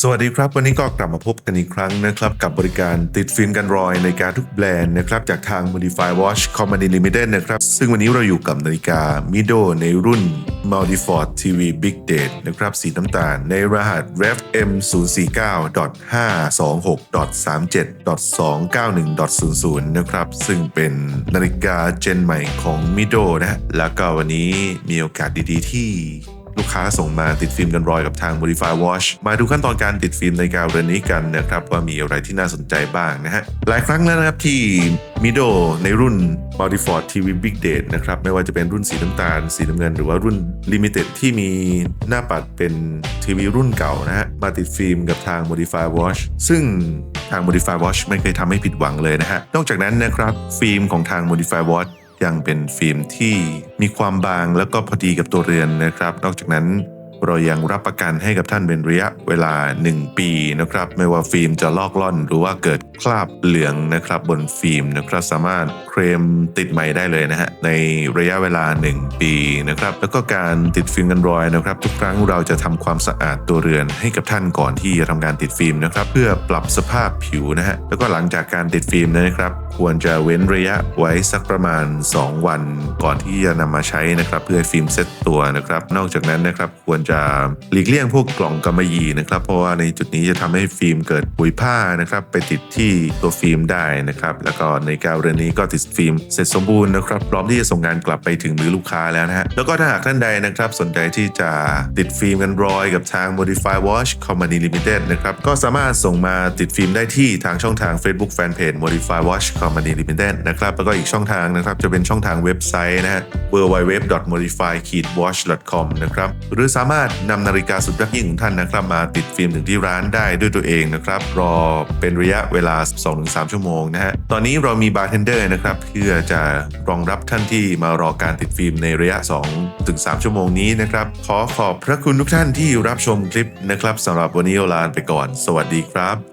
สวัสดีครับ วันนี้ก็กลับมาพบกันอีกครั้งนะครับ กับบริการติดฟิล์มกันรอยนาฬิกาทุกแบรนด์นะครับ จากทาง Modify Watch Company Limited นะครับ ซึ่งวันนี้เราอยู่กับนาฬิกา Mido ในรุ่น Multiford TV Big Date นะครับ สีน้ำตาลในรหัส Rev M 0 4 9 5 2 6 3 7 2 9 1 0 0 นะครับ ซึ่งเป็นนาฬิกาเจนใหม่ของ Mido นะฮะแล้วก็วันนี้มีโอกาสดีๆที่ ลูกค้าส่งมาติดฟิล์มกันรอยกับทาง Modify Watch มาดูขั้นตอนการติดฟิล์มในการเรือนนี้กันนะครับว่ามีอะไรที่น่าสนใจบ้างนะฮะ หลายครั้งแล้วนะครับที่ Mido ในรุ่น Multiford TV Big Date นะครับไม่ว่าจะเป็นรุ่นสีน้ำตาล สีน้ำเงิน หรือว่ารุ่น Limited ที่มีหน้าปัดเป็นทีวีรุ่นเก่านะฮะมาติดฟิล์มกับทาง Modify Watch ซึ่งทาง Modify Watch ไม่เคยทำให้ผิดหวังเลยนะฮะนอกจากนั้นนะครับฟิล์มของทาง Modify Watch ยังเป็นฟิล์มที่มีความบางแล้วก็พอดีกับตัวเรือนนะครับ นอกจากนั้นเรายังรับประกันให้กับท่านเป็นระยะเวลา 1 ปีนะครับ ไม่ว่าฟิล์มจะลอกล่อนหรือว่าเกิด คราบเหลืองนะครับบนฟิล์มนะครับสามารถเคลมติดใหม่ได้เลยนะฮะในระยะเวลา 1 ปีนะครับแล้วก็การติดฟิล์มกันรอยนะครับทุกครั้งเราจะทำความสะอาดตัวเรือนให้กับท่านก่อนที่จะทำการติดฟิล์มนะครับเพื่อปรับสภาพผิวนะฮะแล้วก็หลังจากการติดฟิล์มนะครับควรจะเว้นระยะไว้สักประมาณ 2 วัน ก่อนที่จะนำมาใช้นะครับเพื่อฟิล์มเซตตัวนะครับนอกจากนั้นนะครับควรจะหลีกเลี่ยงพวกกล่องกำมะหยี่นะครับเพราะว่าในจุดนี้จะทำให้ฟิล์มเกิดปุ๋ยผ้านะครับไปติดที่ตัวฟิล์มได้นะครับแล้วก็ในกาวเรือนนี้ก็ติดฟิล์มเสร็จสมบูรณ์นะครับพร้อมที่จะส่งงานกลับไปถึงมือลูกค้าแล้วนะฮะแล้วก็ถ้าหากท่านใดนะครับสนใจที่จะติดฟิล์มกันรอยกับทาง Modify Watch Company Limited นะครับก็สามารถส่งมาติดฟิล์มได้ที่ทางช่องทาง Facebook Fanpage Modify Watch Company Limited นะครับแล้วก็อีกช่องทางนะครับจะเป็นช่องทางเว็บไซต์นะฮะ www.modify-watch.com นะครับหรือสามารถนำนาฬิกาสุดยอดยิ่งของท่านนะครับมาติดฟิล์มถึงที่ร้านได้ด้วยตัวเองนะครับรอเป็นระยะเวลา2-3 ชั่วโมงนะฮะ ตอนนี้เรามีบาร์เทนเดอร์นะครับเพื่อจะรองรับท่านที่มารอการติดฟิล์มในระยะ 2-3 ชั่วโมงนี้นะครับ ขอขอบพระคุณทุกท่านที่รับชมคลิปนะครับสำหรับวันนี้เราลาไปก่อน สวัสดีครับ